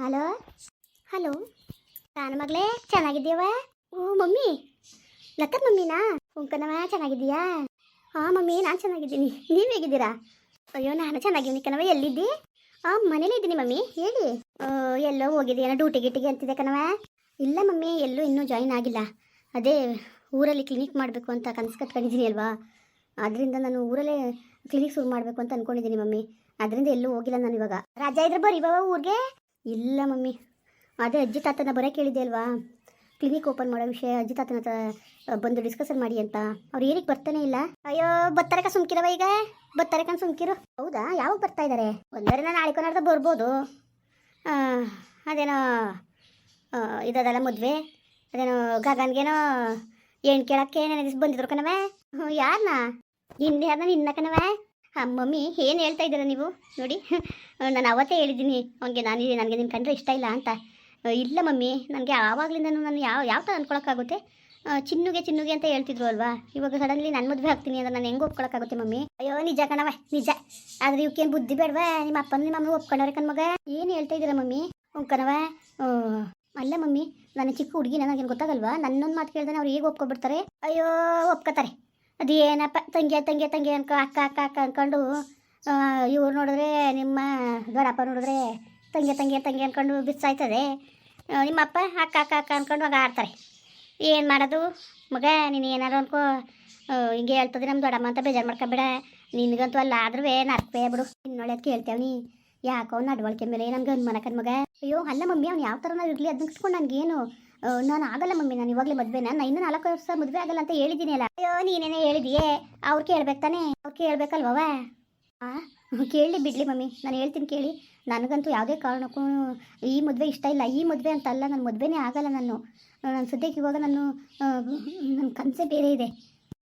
Hello? Hello? ನಾನು ಮಗಳೇ ಚೆನ್ನಾಗಿದ್ದೀಯವ ಓ, mummy. Lata ಮಮ್ಮಿನಾ? ಉಂಕನವ ಚೆನ್ನಾಗಿದ್ದೀಯಾ? ಹಾಂ ಮಮ್ಮಿ, ನಾನು ಚೆನ್ನಾಗಿದ್ದೀನಿ. ನೀವು ಹೇಗಿದ್ದೀರಾ? ಅಯ್ಯೋ, ನಾನು ಚೆನ್ನಾಗಿದ್ದೀನಿ ಕಣವ ಎಲ್ಲಿದ್ದಿ? ಹಾಂ ಮನೇಲಿ ಇದ್ದೀನಿ ಮಮ್ಮಿ. ಹೇಳಿ? ಎಲ್ಲೋ ಹೋಗಿದ್ದೀಯಾ ಡ್ಯೂಟಿ ಗಿಟಿಗೆ ಅಂತಿದೆ ಕಣವ ಇಲ್ಲ ಮಮ್ಮಿ, ಎಲ್ಲೂ ಇನ್ನೂ ಜಾಯಿನ್ ಆಗಿಲ್ಲ. ಅದೇ, ಊರಲ್ಲಿ ಕ್ಲಿನಿಕ್ ಮಾಡಬೇಕು ಅಂತ ಕನಸು ಕಟ್ಕೊಂಡಿದ್ದೀನಿ ಅಲ್ವಾ? ಅದರಿಂದ ನಾನು ಊರಲ್ಲೇ ಕ್ಲಿನಿಕ್ ಶುರು ಮಾಡಬೇಕು ಅಂತ ಅಂದ್ಕೊಂಡಿದ್ದೀನಿ ಮಮ್ಮಿ. ಅದರಿಂದ ಎಲ್ಲೂ ಹೋಗಿಲ್ಲ ನಾನು ಇವಾಗ. ರಜಾ, ಇದ್ರೆ ಬರೀ ಬಾವ ಊರಿಗೆ. ಇಲ್ಲ ಮಮ್ಮಿ. ಅದೇ ಅಜ್ಜಿ ತಾತನ ಬರೋ ಕೇಳಿದ್ದೆ ಅಲ್ವಾ? ಕ್ಲಿನಿಕ್ ಓಪನ್ ಮಾಡೋ ವಿಷಯ, ಅಜ್ಜಿ ತಾತನ ಹತ್ರ ಬಂದು ಡಿಸ್ಕಸನ್ ಮಾಡಿ ಅಂತ. ಅವ್ರು ಏನಕ್ಕೆ ಬರ್ತಾನೆ ಇಲ್ಲ? ಅಯ್ಯೋ, ಬತ್ತಾರಕ ಸುಮ್ಕಿರವ ಈಗ? ಬತ್ತಾರಕ ಸುಮ್ಕಿರು. ಹೌದಾ? ಯಾವಾಗ ಬರ್ತಾ ಇದ್ದಾರೆ ಒಂದರಿಂದ ನಾಳೆ ಕೊನಾರ್ದ ಬರ್ಬೋದು. ಅದೇನೋ ಇದದಲ್ಲ ಮದುವೆ? ಅದೇನೋ, ಗಗನ್ಗೇನೋ ಏನು ಕೇಳಕ್ಕೆ ನನಗೆ ಬಂದಿದ್ರು ಕಣವೆ ಹ್ಞೂ ಯಾರನ್ನ ಇನ್ನು ಯಾರನ್ನ ನಿನ್ನ ಕಣವೆ ಮಮ್ಮಿ, ಏನು ಹೇಳ್ತಾ ಇದ್ದೀರಾ ನೀವು? ನೋಡಿ ನಾನು ಅವತ್ತೇ ಹೇಳಿದ್ದೀನಿ, ಅವನಿಗೆ ನಾನು ನನಗೆ ನಿಮ್ಮ ಕಂಡ್ರೆ ಇಷ್ಟ ಇಲ್ಲ ಅಂತ. ಇಲ್ಲ ಮಮ್ಮಿ, ನನಗೆ ಆವಾಗಲಿಂದ ನಾನು ಯಾವ ಯಾವ ಥರ ಅಂದ್ಕೊಳಕ್ಕಾಗುತ್ತೆ ಚಿನ್ನುಗೆ ಚಿನ್ನುಗೆ ಅಂತ ಹೇಳ್ತಿದ್ರು ಅಲ್ವಾ? ಇವಾಗ ಸಡನ್ಲಿ ನನ್ನ ಮದುವೆ ಹಾಕ್ತೀನಿ ಅಂದ್ರೆ ನಾನು ಹೆಂಗೆ ಒಪ್ಕೊಳಕ್ಕಾಗುತ್ತೆ ಮಮ್ಮಿ? ಅಯ್ಯೋ, ನಿಜ ಕಣವ ನಿಜ. ಆದರೆ ಇವಕ್ಕೇನು ಬುದ್ಧಿ ಬೇಡವಾ? ನಿಮ್ಮ ಅಪ್ಪನ ನಿಮ್ಮ ಅಮ್ಮ ಒಪ್ಕೊಂಡವ್ರೆ ಕಣ್ಮಗ ಏನು ಹೇಳ್ತಾ ಇದ್ದೀರಾ ಮಮ್ಮಿ? ಕಣವ ಅಲ್ಲ ಮಮ್ಮಿ, ನನ್ನ ಚಿಕ್ಕ ಹುಡುಗಿ ನನಗೇನು ಗೊತ್ತಾಗಲ್ವಾ? ನನ್ನೊಂದು ಮಾತು ಕೇಳ್ದೆ ಅವ್ರು ಹೇಗೆ ಒಪ್ಕೊಬಿಡ್ತಾರೆ? ಅಯ್ಯೋ, ಒಪ್ಕೋತಾರೆ. ಅದೇನಪ್ಪ ತಂಗಿ ತಂಗಿ ತಂಗಿ ಅನ್ಕೊ ಅಕ್ಕ ಅಕ್ಕ ಅಕ್ಕ ಅನ್ಕೊಂಡು ಇವ್ರು ನೋಡಿದ್ರೆ ನಿಮ್ಮ ದೊಡ್ಡಪ್ಪ ನೋಡಿದ್ರೆ ತಂಗಿ ತಂಗಿ ತಂಗಿ ಅನ್ಕೊಂಡು ಬಿಸಾಯ್ತದೆ. ಆ, ನಿಮ್ಮಪ್ಪ ಅಕ್ಕ ಅಕ್ಕ ಅಕ್ಕ ಅನ್ಕೊಂಡು ಆಗ ಆಡ್ತಾರೆ. ಏನು ಮಾಡೋದು? ಮಗ ನೀನು ಏನಾರು ಅನ್ಕೋ. ಹಿಂಗೆ ಹೇಳ್ತದೆ ನಮ್ಮ ದೊಡ್ಡಮ್ಮ ಅಂತ ಬೇಜಾರು ಮಾಡ್ಕೊಬೇಡ. ನಿನಗಂತೂ ಅಲ್ಲ ಆದ್ರೂ ನರ್ಕೇ ಬಿಡು. ನಿನ್ನೊಳ್ಯಕ್ಕೆ ಕೇಳ್ತೇವೆ ನೀ. ಯಾಕೋ ನಡವಳಿಕೆ ಮೇಲೆ ನಮ್ಗೆ ಅನ್ಮನಕನ್ ಮಗ. ಅಯ್ಯೋ ಅಲ್ಲ ಮಮ್ಮಿ ಅವ್ನು ಯಾವ ಥರ ಇರಲಿ ಅದನ್ನ ನನಗೇನು? ನಾನು ಆಗಲ್ಲ ಮಮ್ಮಿ, ನಾನು ಇವಾಗಲೇ ಮದುವೆ ನಾನು ಇನ್ನೂ ನಾಲ್ಕು ವರ್ಷ ಮದುವೆ ಆಗಲ್ಲ ಅಂತ ಹೇಳಿದ್ದೀನಿ ಅಲ್ಲ. ಅಯ್ಯೋ, ನೀನೇನೇ ಹೇಳಿದೀಯೇ? ಅವ್ರು ಕೇಳ್ಬೇಕು ತಾನೇ? ಅವ್ರು ಕೇಳ್ಬೇಕಲ್ವವ? ಹಾಂ ಕೇಳಿ ಬಿಡ್ಲಿ ಮಮ್ಮಿ, ನಾನು ಹೇಳ್ತೀನಿ ಕೇಳಿ. ನನಗಂತೂ ಯಾವುದೇ ಕಾರಣಕ್ಕೂ ಈ ಮದುವೆ ಇಷ್ಟ ಇಲ್ಲ. ಈ ಮದುವೆ ಅಂತ ಅಲ್ಲ ನನ್ನ ಮದುವೆನೇ ಆಗಲ್ಲ ನಾನು. ನಾನು ಸದ್ಯಕ್ಕೆ ಇವಾಗ ನಾನು ನನ್ನ ಕನಸೇ ಬೇರೆ ಇದೆ.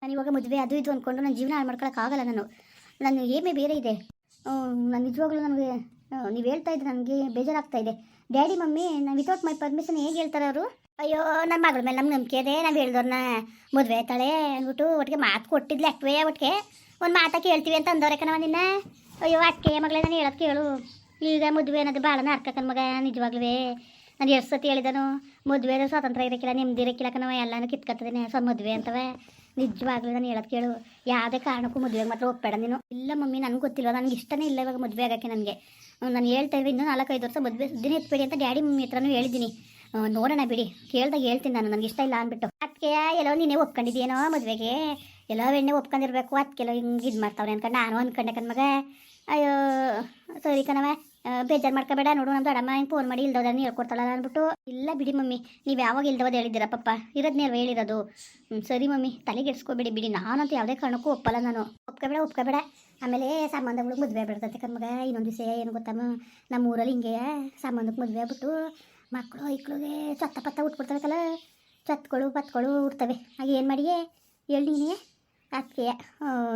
ನಾನು ಇವಾಗ ಮದುವೆ ಅದು ಇದು ಅಂದ್ಕೊಂಡು ನನ್ನ ಜೀವನ ಹಾಳು ಮಾಡ್ಕೊಳಕ್ಕಾಗಲ್ಲ ನಾನು. ನನ್ನ ಏಮೇ ಬೇರೆ ಇದೆ. ನಾನು ನಿಜವಾಗ್ಲೂ ನನಗೆ ನೀವು ಹೇಳ್ತಾ ಇದ್ರೆ ನನಗೆ ಬೇಜಾರಾಗ್ತಾ ಇದೆ. ಡ್ಯಾಡಿ ಮಮ್ಮಿ, ನಾನು ವಿತೌಟ್ ಮೈ ಪರ್ಮಿಷನ್ ಹೇಗೆ ಹೇಳ್ತಾರೆ ಅವರು? ಅಯ್ಯೋ ನನ್ನ ಮಗಳ ಮೇಲೆ ನಮ್ಗೆ ನಂಬಿಕೆ ಇದೆ. ನಾವು ಹೇಳಿದವ್ರನ್ನ ಮದುವೆ ಆಯ್ತಾಳೆ ಅಂದ್ಬಿಟ್ಟು ಒಟ್ಟಿಗೆ ಮಾತು ಕೊಟ್ಟಿದ್ಲೆ ಅಕ್ವೇ ಒಟ್ಟಿಗೆ. ಒಂದು ಮಾತಾ ಕೇಳ್ತೀವಿ ಅಂತ ಅಂದವ್ರೆ ಕಣವ ನಿನ್ನ. ಅಯ್ಯೋ, ಅಕ್ಕೆ ಮಗಳೇ, ನಾನು ಹೇಳೋದು ಕೇಳು. ಈಗ ಮದುವೆ ಅನ್ನೋದು ಭಾಳ ನಾರ್ಕಕ್ಕನ ಮಗ ನಿಜವಾಗ್ಲೂ ನಾನು ಎಷ್ಟು ಸತಿ ಹೇಳಿದನು ಮದುವೆ ಸ್ವಾತಂತ್ರ್ಯ ಇರೋಕ್ಕಿಲ್ಲ ನೆಮ್ಮದಿ ಇರೋಕ್ಕಿಲ್ಲ ಕಣವ ಎಲ್ಲನೂ ಕಿತ್ಕೊತದೇನೆ ಸ್ವಲ್ಪ ಮದುವೆ ಅಂತವೆ. ನಿಜವಾಗ್ಲೂ ನಾನು ಹೇಳೋದು ಕೇಳು. ಯಾವುದೇ ಕಾರಣಕ್ಕೂ ಮದುವೆಗೆ ಮಾತ್ರ ಒಪ್ಪಬೇಡ ನೀನು. ಇಲ್ಲ ಮಮ್ಮಿ, ನನಗೆ ಗೊತ್ತಿಲ್ಲ ನನಗೆ ಇಷ್ಟನೇ ಇಲ್ಲ ಇವಾಗ ಮದುವೆ ಆಗೋಕ್ಕೆ ನನಗೆ. ನಾನು ಹೇಳ್ತಾ ಇನ್ನು ಇನ್ನೂ ನಾಲ್ಕೈದು ವರ್ಷ ಮದುವೆ ಸುದ್ದಿನೇ ಎತ್ಬೇಡಿ ಅಂತ ಡ್ಯಾಡಿ ಮಮ್ಮಿ ಹತ್ರನೂ ಹೇಳಿದ್ದೀನಿ. ನೋಡೋಣ ಬಿಡಿ. ಕೇಳ್ದಾಗ ಹೇಳ್ತೀನಿ ನಾನು. ನನಗೆ ಇಷ್ಟ ಇಲ್ಲ ಅಂದ್ಬಿಟ್ಟು. ಅದಕ್ಕೆ ಎಲ್ಲೋ ನೀನೇ ಒಪ್ಕೊಂಡಿದ್ದೀನೋ ಮದುವೆಗೆ? ಎಲ್ಲೋ ಎಣ್ಣೆ ಒಪ್ಕೊಂಡಿರ್ಬೇಕು. ಅದಕ್ಕೆಲ್ಲ ಹಿಂಗೆ ಇದು ಮಾಡ್ತಾವ್ರೆ ಅನ್ಕೊಂಡು ನಾನು ಅಂದ್ಕೊಂಡೆ ಕಣ್ಮಗ ಅಯ್ಯೋ, ಸರಿ ಕಣವ ಬೇಜಾರು ಮಾಡ್ಕೋಬೇಡ. ನೋಡು ನಮ್ಮ ದೊಡ್ಡಮ್ಮ ಹಿಂಗೆ ಫೋನ್ ಮಾಡಿ ಇಲ್ದೋದನ್ನ ಹೇಳ್ಕೊಡ್ತಾಳಲ್ಲ ಅಂದ್ಬಿಟ್ಟು. ಇಲ್ಲ ಬಿಡಿ ಮಮ್ಮಿ. ನೀವು ಯಾವಾಗ ಇಲ್ದೋದು ಹೇಳಿದ್ದೀರ ಪಪ್ಪ ಇರೋದು ನೀವು ಹೇಳಿರೋದು. ಸರಿ ಮಮ್ಮಿ. ತಲೆಗೆಡ್ಸ್ಕೊಬೇಡಿ ಬಿಡಿ. ನಾನಂತೂ ಯಾವುದೇ ಕಾರಣಕ್ಕೂ ಒಪ್ಪಲ್ಲ ನಾನು. ಒಪ್ಕೋಬೇಡ ಒಪ್ಕೋಬೇಡ. ಆಮೇಲೆ ಸಂಬಂಧಗಳಿಗೆ ಮದುವೆ ಬಿಡ್ತೈತೆ ಕಣ್ಮಗ ಇನ್ನೊಂದು ದಿವಸ ಏನು ಗೊತ್ತಮ್ಮ. ನಮ್ಮ ಊರಲ್ಲಿ ಹಿಂಗೆ ಸಂಬಂಧಕ್ಕೆ ಮದುವೆ ಆಗ್ಬಿಟ್ಟು ಮಕ್ಕಳು ಐಕ್ಳಿಗೆ ಸತ್ತ ಪತ್ತ ಉಟ್ಬಿಡ್ತಾವಲ್ಲ ಸತ್ಗಳು ಪತ್ಗಳು ಉಡ್ತವೆ. ಹಾಗೆ ಏನು ಮಾಡಿ ಹೇಳಿ ನೀನೇ? ಅದಕ್ಕೆ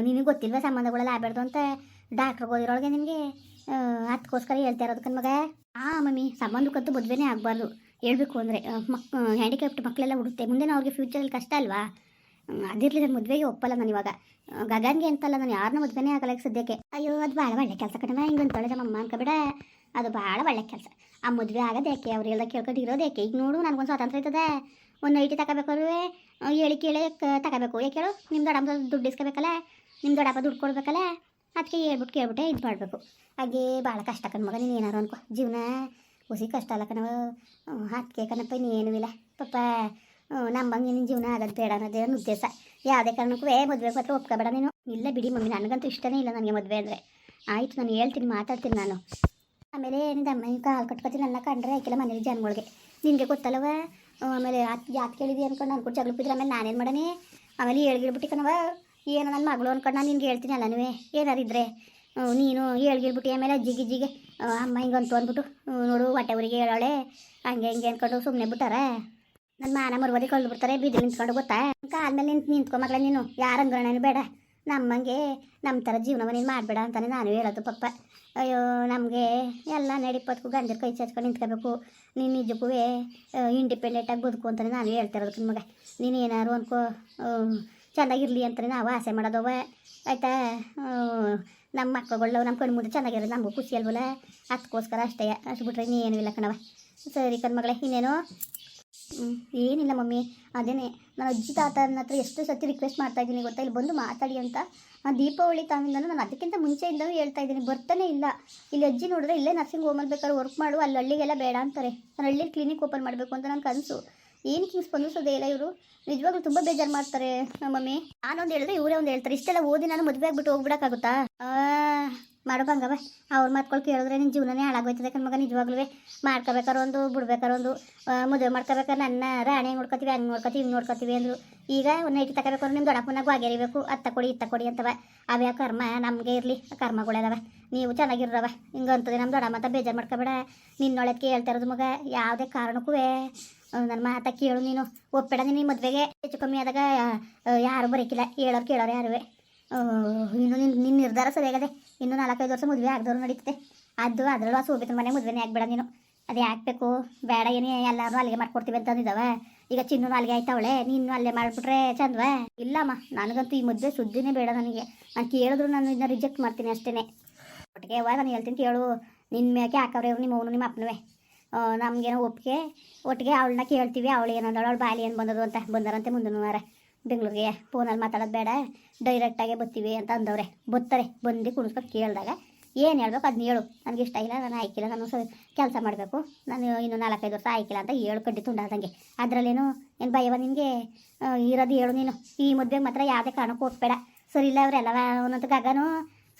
ನಿನಗೆ ಗೊತ್ತಿಲ್ವ ಸಂಬಂಧಗಳೆಲ್ಲ ಆಗಬಾರ್ದು ಅಂತ ಡಾಕ್ಟ್ರಿಗೆ ಹೋಗಿರೋಳಗೆ ನಿನಗೆ ಅದಕ್ಕೋಸ್ಕರ ಹೇಳ್ತಾ ಇರೋದು ಕಣ್ಮಗ ಹಾಂ ಮಮ್ಮಿ ಸಂಬಂಧಕ್ಕಂತೂ ಮದುವೆನೇ ಆಗಬಾರ್ದು. ಹೇಳಬೇಕು ಅಂದರೆ ಮಕ್ ಹ್ಯಾಂಡಿಕ್ಯಾಪ್ಟ್ ಮಕ್ಕಳೆಲ್ಲ ಉಡುತ್ತೆ. ಮುಂದೆ ಅವ್ರಿಗೆ ಫ್ಯೂಚರಲ್ಲಿ ಕಷ್ಟ ಅಲ್ವಾ? ಅದಿರಲಿ ನನ್ನ ಮದುವೆಗೆ ಒಪ್ಪಲ್ಲ ನಾನು ಇವಾಗ. ಗಗನ್ಗೆ ಅಂತಲ್ಲ ನಾನು ಯಾರನ್ನ ಮದುವೆನೇ ಆಗಲ್ಲ ಸದ್ಯಕ್ಕೆ. ಅಯ್ಯೋ, ಅದು ಭಾಳ ಒಳ್ಳೆ ಕೆಲಸ ಕಡಿಮೆ ಹಿಂಗೆ ಅಂತೊಳೆ ನಮ್ಮಮ್ಮ ಅನ್ಕೊಬೇಡ. ಅದು ಭಾಳ ಒಳ್ಳೆ ಕೆಲಸ. ಆ ಮದುವೆ ಆಗೋದು ಯಾಕೆ? ಅವ್ರು ಎಲ್ಲ ಕೇಳ್ಕೊಂಡು ಇರೋದು ಯಾಕೆ? ಈಗ ನೋಡು ನನಗೊಂದು ಸ್ವಾತಂತ್ರ್ಯ ಇರ್ತದೆ ಒಂದು ನೈಟಿ ತಗೋಬೇಕಾದ್ರೂ ಹೇಳಿ ಕೇಳಿ ತಗೋಬೇಕು ಯಾಕೆ ಹೇಳು ನಿಮ್ಮ ದೊಡ್ಡಪ್ಪ ದುಡ್ಡು ಇಸ್ಕೋಬೇಕಲ್ಲ? ನಿಮ್ಮ ದೊಡ್ಡಪ್ಪ ದುಡ್ಡು ಕೊಡ್ಬೇಕಲ್ಲ? ಅದಕ್ಕೆ ಹೇಳ್ಬಿಟ್ಟು ಕೇಳ್ಬಿಟ್ಟೆ ಇದು ಮಾಡಬೇಕು. ಹಾಗೆ ಭಾಳ ಕಷ್ಟ ಮಗ, ನೀನು ಏನಾರು ಅನ್ಕೋ. ಜೀವನ ಹುಸಿ ಕಷ್ಟ ಅಲ್ಲ ಕಣವ ಅದಕ್ಕೆ ಕಣಪ್ಪ, ಇನ್ನೇನು ಇಲ್ಲ. ಪಾಪ ನಮ್ಮಂಗೆ ನಿನ್ನ ಜೀವನ ಆಗೋದು ಬೇಡ ಅನ್ನೋದೇ ಉದ್ದೇಶ ಯಾವುದೇ ಕಾರಣಕ್ಕೂ ಮದುವೆ ಮಾತ್ರ ಒಪ್ಕೋಬೇಡ ನೀನು. ಇಲ್ಲ ಬಿಡಿ ಮಮ್ಮಿ, ನನಗಂತೂ ಇಷ್ಟನೇ ಇಲ್ಲ ನನಗೆ ಮದುವೆ ಅಂದರೆ. ಆಯಿತು, ನಾನು ಹೇಳ್ತೀನಿ, ಮಾತಾಡ್ತೀನಿ ನಾನು. ಆಮೇಲೆ ನಿನ್ನ ಅಮ್ಮ ಕಾಲು ಕಟ್ಕೊತೀನಿ, ನನ್ನ ಕಂಡ್ರೆ ಆಯ್ಕೆಲ್ಲ ಮನೇಲಿ ಜನಗಳಿಗೆ ನಿನಗೆ ಗೊತ್ತಲ್ಲವ ಆಮೇಲೆ ಅತ್ ಯಾಕೆ ಕೇಳಿದ್ವಿ ಅನ್ಕೊಂಡು ನಾನು ಕೂಡ ಜಗಳಪ್ಪಿದ್ರೆ ಆಮೇಲೆ ನಾನೇನು ಮಾಡಣಿ? ಆಮೇಲೆ ಹೇಳ್ಗಿಳ್ಬಿಟ್ಟು ಕಣವ ಏನು ನನ್ನ ಮಗಳು ಅನ್ಕೊಂಡು ನಾನು ನಿನ್ಗೆ ಹೇಳ್ತೀನಿ ಅಲ್ಲ ನೀವೇ ಏನಾರಿದ್ರೆ ನೀನು ಹೇಳ್ಗಿಳ್ಬಿಟ್ಟು ಆಮೇಲೆ ಅಜ್ಜಿ ಗಿಜ್ಜಿಗೆ ಅಮ್ಮ ಹಿಂಗೆ ಹಿಂಗಂತು ಅಂದ್ಬಿಟ್ಟು ನೋಡು ಹೊಟ್ಟೆ ಊರಿಗೆ ಹೇಳೋಳೆ ಹಂಗೆ ಹಿಂಗೆ ಅಂದ್ಕೊಂಡು ಸುಮ್ಮನೆ ಬಿಟ್ಟಾರೆ. ನನ್ನ ಮಾನ ಮರುವದಿ ಕಳ್ದು ಬಿಡ್ತಾರೆ, ಬೀದಿ ನಿಂತ್ಕೊಂಡು ಗೊತ್ತಾ? ಕಾಲ್ಮೇಲೆ ನಿಂತು ನಿಂತ್ಕೊ ಮಗಳ ನೀನು. ಯಾರಂದ್ರೂ ಬೇಡ. ನಮ್ಮಂಗೆ ನಮ್ಮ ಥರ ಜೀವನವನ್ನ ನೀನು ಮಾಡಬೇಡ ಅಂತಾನೆ ನಾನು ಹೇಳೋದು ಪಪ್ಪ. ಅಯ್ಯೋ, ನಮಗೆ ಎಲ್ಲ ನಡಿಪತ್ಕು ಗಂಡರ ಕೈ ಚಾಚ್ಕೊಂಡು ನಿಂತ್ಕೋಬೇಕು. ನೀನು ನಿಜಕ್ಕೂ ಇಂಡಿಪೆಂಡೆಂಟಾಗಿ ಬದುಕು ಅಂತಾನೆ ನಾನು ಹೇಳ್ತಿರೋದು ನಿಮಗೆ ಮಗ. ನೀನು ಏನಾರು ಅನ್ಕೋ ಚೆನ್ನಾಗಿರಲಿ ಅಂತಾನೆ ನಾವು ಆಸೆ ಮಾಡೋದವ ಆಯಿತಾ? ನಮ್ಮ ಮಕ್ಕಳುಗಳು ನಮ್ಮ ಕಣ್ಣು ಮುಂದೆ ಚೆನ್ನಾಗಿರೋದು ನಮಗೂ ಖುಷಿ ಅಲ್ವಲ್ಲ? ಅದಕ್ಕೋಸ್ಕರ ಅಷ್ಟೇ. ಅಷ್ಟು ಬಿಟ್ರೆ ಇನ್ನೇನು ಇಲ್ಲ ಕಣವ ಸರಿ ಕಣ್ಮಗಳೇ ಇನ್ನೇನು? ಏನಿಲ್ಲ ಮಮ್ಮಿ, ಅದೇನೆ. ನಾನು ಅಜ್ಜಿ ತಾತನ ಹತ್ರ ಎಷ್ಟು ಸತಿ ರಿಕ್ವೆಸ್ಟ್ ಮಾಡ್ತಾ ಇದ್ದೀನಿ ಗೊತ್ತಾ? ಇಲ್ಲಿ ಬಂದು ಮಾತಾಡಿ ಅಂತ. ನಾನು ದೀಪಾವಳಿ ತಾವಿಂದನೂ ನಾನು ಅದಕ್ಕಿಂತ ಮುಂಚೆಯಿಂದನೂ ಹೇಳ್ತಾ ಇದ್ದೀನಿ. ಬರ್ತಾನೆ ಇಲ್ಲ. ಇಲ್ಲಿ ಅಜ್ಜಿ ನೋಡಿದ್ರೆ ಇಲ್ಲೇ ನರ್ಸಿಂಗ್ ಹೋಮಲ್ಲಿ ಬೇಕಾದ್ರೆ ವರ್ಕ್ ಮಾಡು, ಅಲ್ಲಿ ಹಳ್ಳಿಗೆಲ್ಲ ಬೇಡ ಅಂತಾರೆ. ನಾನು ಹಳ್ಳಿ ಕ್ಲಿನಿಕ್ ಓಪನ್ ಮಾಡಬೇಕು ಅಂತ ನನ್ನ ಕನಸು. ಏನು ಹಿಂಗೆ ಸ್ಪಂದಿಸೋದೇ ಇಲ್ಲ ಇವರು. ನಿಜವಾಗ್ಲೂ ತುಂಬ ಬೇಜಾರು ಮಾಡ್ತಾರೆ ನಮ್ಮ ಮಮ್ಮಿ. ನಾನೊಂದು ಹೇಳಿದ್ರೆ ಇವರೇ ಒಂದು ಹೇಳ್ತಾರೆ. ಇಷ್ಟೆಲ್ಲ ಓದಿ ನಾನು ಮದುವೆ ಆಗ್ಬಿಟ್ಟು ಹೋಗ್ಬಿಡಕ್ಕಾಗುತ್ತಾ? ಮಾಡೋ ಬಂಗವ ಅವ್ರ ಮಾತುಗಳು ಕೇಳಿದ್ರೆ ನಿನ್ನ ಜೀವನನೇ ಹಾಳಾಗೋಯ್ತದೆ ಕಣ್ಮಗ ನಿಜವಾಗ್ಲೂ ಮಾಡ್ಕೋಬೇಕಾರೆ ಒಂದು, ಬಿಡ್ಬೇಕಾರೆ ಒಂದು ಮದುವೆ ಮಾಡ್ಕೋಬೇಕಾರೆ ನನ್ನ ರಾಣಿ ಹೆಂಗೆ ನೋಡ್ಕೊತೀವಿ ಹಂಗೆ ನೋಡ್ಕೊತೀವಿ ಹಿಂಗೆ ನೋಡ್ಕೊತೀವಿ ಅಂದರು. ಈಗ ಒಂದು ನೈಟಿ ತಗೋಬೇಕಾದ್ರೆ ನಿಮ್ಮ ದೊಡ್ಡಪ್ಪನಾಗ ಆಗಿರಬೇಕು ಅತ್ತ ಕೊಡಿ, ಇತ್ತ ಕೊಡಿ ಅಂತವ ಆ ಕರ್ಮ? ನಮಗೆ ಇರಲಿ. ಕರ್ಮಗಳದಾವ ನೀವು ಚೆನ್ನಾಗಿರ್ರವ. ಹಿಂಗೆ ಅಂತದೆ ನಮ್ಮ ದೊಡ್ಡ ಮಾತ ಬೇಜಾರು ಮಾಡ್ಕೋಬೇಡ. ನಿನ್ನೊಳಕ್ಕೆ ಹೇಳ್ತಾ ಇರೋದು ಮಗ, ಯಾವುದೇ ಕಾರಣಕ್ಕೂ ನನ್ನ ಮಾತ ಕೇಳು ನೀನು. ಒಪ್ಪೇಡ ನೀನು ಮದುವೆಗೆ. ಹೆಚ್ಚು ಕಮ್ಮಿ ಆದಾಗ ಯಾರು ಬರೋಕ್ಕಿಲ್ಲ ಹೇಳೋರು ಕೇಳೋರು ಯಾರುವೆ ಇನ್ನು ನಿನ್ನ ನಿನ್ನ ನಿರ್ಧಾರ ಸರಿಯಾಗದೆ ಇನ್ನು ನಾಲ್ಕೈದು ವರ್ಷ ಮದುವೆ ಆಗದವ್ರು ನಡೀತದೆ. ಅದು ಅದರಲ್ಲೂ ಆ ಸೋಬಿತನ ಮನೆ ಮದುವೆನೇ ಆಗ್ಬೇಡ ನೀನು. ಅದು ಯಾಕಬೇಕು? ಬೇಡ, ಏನೇ ಎಲ್ಲರೂ ಅಲ್ಲಿಗೆ ಮಾಡ್ಕೊಡ್ತೀವಿ ಅಂತ ಅಂದಿದ್ದಾವ ಈಗ ಚಿನ್ನು ಅಲ್ಲಿಗೆ ಆಯ್ತಾವಳೆ. ನೀನು ಅಲ್ಲೇ ಮಾಡಿಬಿಟ್ರೆ ಚಂದವಾ? ಇಲ್ಲಮ್ಮ, ನನಗಂತೂ ಈ ಮದುವೆ ಸುದ್ದಿನೇ ಬೇಡ ನನಗೆ. ನಾನು ಕೇಳಿದ್ರು ನಾನು ಇದನ್ನ ರಿಜೆಕ್ಟ್ ಮಾಡ್ತೀನಿ ಅಷ್ಟೇ ಒಟ್ಟಿಗೆ ಅವ್ವ ನಾನು ಹೇಳ್ತೀನಿ ಕೇಳು. ನಿನ್ನ ಮ್ಯಾಕೆ ಹಾಕವ್ರೆ ನಿಮ್ಮ ಅವನು ನಿಮ್ಮ ಅಪ್ಪನವೇ. ನಮಗೇನೋ ಒಪ್ಪಿಗೆ. ಒಟ್ಟಿಗೆ ಅವಳನ್ನ ಕೇಳ್ತೀವಿ. ಅವಳು ಏನಂದಳು? ಅವಳು ಬಾಲಿ ಏನು ಬಂದದು ಅಂತ ಬಂದರಂತೆ ಮುಂದಿನ ವಾರ. ಬೆಂಗಳೂರಿಗೆ. ಫೋನಲ್ಲಿ ಮಾತಾಡೋದು ಬೇಡ. ಡೈರೆಕ್ಟಾಗೆ ಬರ್ತೀವಿ ಅಂತ ಅಂದವ್ರೆ. ಬರ್ತಾರೆ ಬಂದು ಕುಣಿಸ್ಕೊಂಡು ಕೇಳಿದಾಗ ಏನು ಹೇಳ್ಬೇಕು ಅದನ್ನ ಹೇಳು. ನನಗೆ ಇಷ್ಟ ಇಲ್ಲ, ನಾನು ಆಯ್ಕಿಲ್ಲ ನಾನು ಸ ಕೆಲಸ ಮಾಡಬೇಕು. ನಾನು ಇನ್ನು ನಾಲ್ಕೈದು ವರ್ಷ ಆಯ್ಕಿಲ್ಲ ಅಂತ ಹೇಳು ಕಡ್ಡಿ ತುಂಡಾದಂಗೆ ಅದರಲ್ಲೇನು, ಏನು ಭಯವ ನಿನಗೆ ಇರೋದು ಹೇಳು ನೀನು. ಈ ಮದುವೆಗೆ ಮಾತ್ರ ಯಾವುದೇ ಕಾರಣಕ್ಕೂ ಕೊಟ್ಬೇಡ ಸರಿ ಇಲ್ಲ ಅವರೆಲ್ಲ ಅವನಂತ ಗಗನು.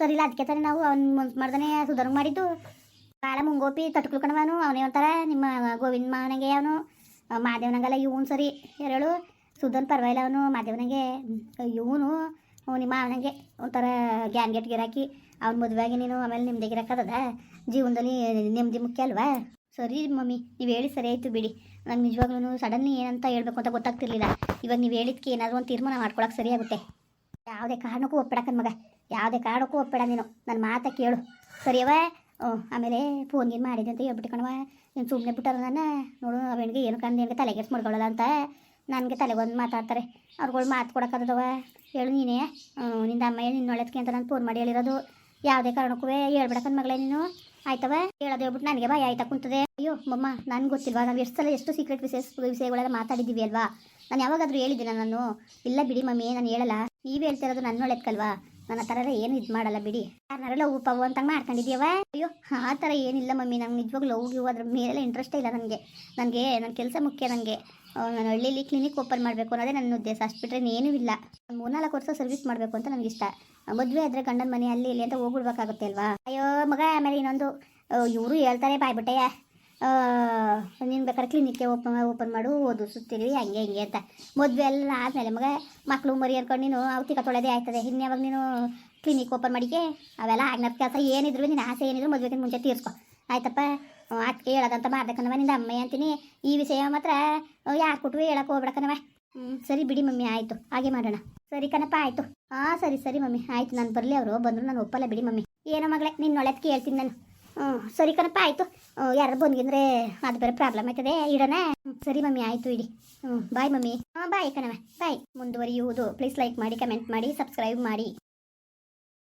ಸರಿ ಇಲ್ಲ ಅದಕ್ಕೆ ತಾನೇ ನಾವು ಅವ್ನು ಮನ್ಸು ಮಾಡ್ದಾನೆ ಸುಧಾರಣೆ ಮಾಡಿದ್ದು. ಭಾಳ ಮುಂಗೋಪಿ ತಟ್ಕೊಳ್ಕೊಂಡವನು ಅವನೇ ಒಂಥರ ನಿಮ್ಮ ಗೋವಿಂದ ಮಾವನಿಗೆ ಅವನು. ಮಾದೇವನಂಗಲ್ಲ ಇವನು ಸರಿ. ಹೇಳು? ಸುಧನ್ ಪರವಾಗಿಲ್ಲ ಅವನು ಮಾದೇವನಿಗೆ ಇವನು ನಿಮ್ಮ ಅವನಿಗೆ ಒಂಥರ ಗ್ಯಾನ್ ಗೆಟ್ ಗಿರಾಕಿ. ಅವ್ನ ಮದುವೆಗೆ ನೀನು ಆಮೇಲೆ ನಿಮ್ದಿಗಿರಕ್ಕದ ಜೀವನದಲ್ಲಿ ನೆಮ್ಮದಿ ಮುಖ್ಯ ಅಲ್ವಾ? ಸರಿ ಮಮ್ಮಿ, ನೀವು ಹೇಳಿ ಸರಿ ಆಯಿತು ಬಿಡಿ. ನಂಗೆ ನಿಜವಾಗ್ಲೂ ಸಡನ್ಲಿ ಏನಂತ ಹೇಳ್ಬೇಕು ಅಂತ ಗೊತ್ತಾಗ್ತಿರ್ಲಿಲ್ಲ. ಇವಾಗ ನೀವು ಹೇಳಿದ್ಕೆ ಏನಾದರೂ ಒಂದು ತೀರ್ಮಾನ ಮಾಡ್ಕೊಳಕ್ಕೆ ಸರಿ ಆಗುತ್ತೆ. ಯಾವುದೇ ಕಾರಣಕ್ಕೂ ಒಪ್ಪಿಡಕ್ಕನ್ ಮಗ. ಯಾವುದೇ ಕಾರಣಕ್ಕೂ ಒಪ್ಪಿಡ ನೀನು. ನನ್ನ ಮಾತ ಕೇಳು. ಸರಿಯವ ಆಮೇಲೆ ಫೋನ್ ಗೀನ್ ಮಾಡಿದೆ ಅಂತ ಹೇಳ್ಬಿಟ್ಟು ಕಣವ ನೀನು ಸುಮ್ಮನೆ ಬಿಟ್ಟಾರ ನಾನು? ನೋಡು ಅವನಿಗೆ ಏನು ಕಂಡು ತಲೆಗೆಸ್ ಮಾಡ್ಕೊಳ್ಳಲ್ಲ ಅಂತ. ನನಗೆ ತಲೆಗೊಂದು ಮಾತಾಡ್ತಾರೆ. ಅವ್ರುಗಳು ಮಾತು ಕೊಡೋಕ್ಕದವ ಹೇಳು ನೀನೇ. ನಿಂದ ನಿನ್ನ ಒಳ್ಳೆದಕ್ಕೆ ಅಂತ ನಾನು ಫೋನ್ ಮಾಡಿ ಹೇಳಿರೋದು. ಯಾವುದೇ ಕಾರಣಕ್ಕೂ ಹೇಳ್ಬಿಡಕ್ಕನ್ ಮಗಳೇ ನೀನು. ಆಯ್ತವ? ಹೇಳೋದು ಹೇಳ್ಬಿಟ್ಟು ನನಗೆ ಭಯ ಆಯ್ತಾ ಕುಂತದೆ. ಅಯ್ಯೋ, ಮಮ್ಮ, ನನಗೆ ಗೊತ್ತಿಲ್ವಾ? ನಾವು ಎಷ್ಟು ಸಲ ಎಷ್ಟು ಸೀಕ್ರೆಟ್ ವಿಷಯ ವಿಷಯಗಳೆಲ್ಲ ಮಾತಾಡಿದ್ದೀವಿ ಅಲ್ವಾ? ನಾನು ಯಾವಾಗಾದರೂ ಹೇಳಿದ್ದೀನ ನಾನು? ಇಲ್ಲ ಬಿಡಿ ಮಮ್ಮಿ, ನಾನು ಹೇಳಲ್ಲ. ನೀವು ಹೇಳ್ತಿರೋದು ನನ್ನ ಒಳ್ಳೆದ್ಕಲ್ವಾ ನನ್ನ ಥರ ಏನು ಇದು ಮಾಡಲ್ಲ ಬಿಡಿ. ಯಾರನ್ನಾರ ಲವ್ ಪವ್ ಅಂತ ಮಾಡ್ಕೊಂಡಿದ್ದೀವ ಅಯ್ಯೋ, ಆ ಥರ ಏನಿಲ್ಲ ಮಮ್ಮಿ. ನಂಗೆ ನಿಜವಾಗ್ಲೂ ಹೋಗಿ ಅದ್ರ ಮೇಲೆ ಇಂಟ್ರೆಸ್ಟೇ ಇಲ್ಲ ನನಗೆ. ನನಗೆ ನನ್ನ ಕೆಲಸ ಮುಖ್ಯ ನನಗೆ ನಾನು ಹಳ್ಳಿಲಿ ಕ್ಲಿನಿಕ್ ಓಪನ್ ಮಾಡಬೇಕು ಅನ್ನೋದೇ ನನ್ನ ಉದ್ದೇಶ. ಅಷ್ಟು ಬಿಟ್ಟರೆ ಏನೂ ಇಲ್ಲ. ಮೂರ್ನಾಲ್ಕು ವರ್ಷ ಸರ್ವಿಸ್ ಮಾಡಬೇಕು ಅಂತ ನನಗೆ ಇಷ್ಟ. ಮದುವೆ ಆದರೆ ಗಂಡನ ಮನೆ ಅಲ್ಲಿ ಇಲ್ಲಿ ಅಂತ ಹೋಗ್ಬಿಡ್ಬೇಕಾಗುತ್ತೆ ಅಲ್ವಾ? ಅಯ್ಯೋ, ಮಗ, ಆಮೇಲೆ ಇನ್ನೊಂದು. ಇವರು ಹೇಳ್ತಾರೆ ಬಾಯ್ಬಿಟ್ಟಯ್ಯ ನೀನು ಬೇಕಾದ್ರೆ ಕ್ಲಿನಿಕ್ಗೆ ಓಪನ್ ಓಪನ್ ಮಾಡು, ಓದು, ಸುತ್ತಿರಿ, ಹಂಗೆ, ಹಿಂಗೆ ಅಂತ. ಮದುವೆ ಎಲ್ಲ ಆದಮೇಲೆ ಮಗ ಮಕ್ಕಳು ಮರಿ ಅನ್ಕೊಂಡು ನೀನು ಔತಿಕ ತೊಳೆದೇ ಆಯ್ತದೆ. ಇನ್ಯಾವಾಗ ನೀನು ಕ್ಲಿನಿಕ್ ಓಪನ್ ಮಾಡಿಕೆ, ಅವೆಲ್ಲ ಆಗ್ನದ ಕೆಲಸ ಏನಿದ್ರು ನಿನ್ನ ಆಸೆ ಏನಿದ್ರು ಮದುವೆಗೆ ಮುಂಚೆ ತೀರ್ಸ್ಕೊ. ಆಯ್ತಪ್ಪ? ಅದಕ್ಕೆ ಹೇಳೋದಂತ ಮಾಡ್ಬೇಕನ್ನವ, ನಿಂದ ಅಮ್ಮ ಅಂತೀನಿ. ಈ ವಿಷಯ ಮಾತ್ರ ಯಾರು ಕೊಟ್ಟರು ಹೇಳಕ್ಕೆ ಹೋಗ್ಬಿಡಕ್ಕನವ. ಹ್ಞೂ ಸರಿ ಬಿಡಿ ಮಮ್ಮಿ, ಆಯಿತು. ಹಾಗೆ ಮಾಡೋಣ. ಸರಿ ಕಣಪ್ಪ, ಆಯಿತು. ಹಾಂ ಸರಿ ಸರಿ ಮಮ್ಮಿ, ಆಯಿತು. ನಾನು ಬರಲಿ ಅವರು, ಬಂದರು ನಾನು ಒಪ್ಪಲ್ಲ ಬಿಡಿ ಮಮ್ಮಿ. ಏನೋ ಮಗಳೇ ನಿನ್ನ ಒಳ್ಳೆದಕ್ಕೆ ಹೇಳ್ತೀನಿ ನಾನು. ಹ್ಞೂ ಸರಿ ಕಣಪ್ಪ, ಆಯಿತು. ಯಾರು ಬಂದ್ಗಿಂದ್ರೆ ಅದು ಬೇರೆ ಪ್ರಾಬ್ಲಮ್ ಆಯ್ತದೆ, ಇಡೋಣ. ಸರಿ ಮಮ್ಮಿ, ಆಯಿತು, ಇಡಿ. ಹ್ಞೂ ಬಾಯ್ ಮಮ್ಮಿ. ಹಾಂ ಬಾಯ್ ಕಣವ ಬಾಯ್ ಮುಂದುವರಿಯುವುದು ಪ್ಲೀಸ್ ಲೈಕ್ ಮಾಡಿ ಕಮೆಂಟ್ ಮಾಡಿ ಸಬ್ಸ್ಕ್ರೈಬ್ ಮಾಡಿ.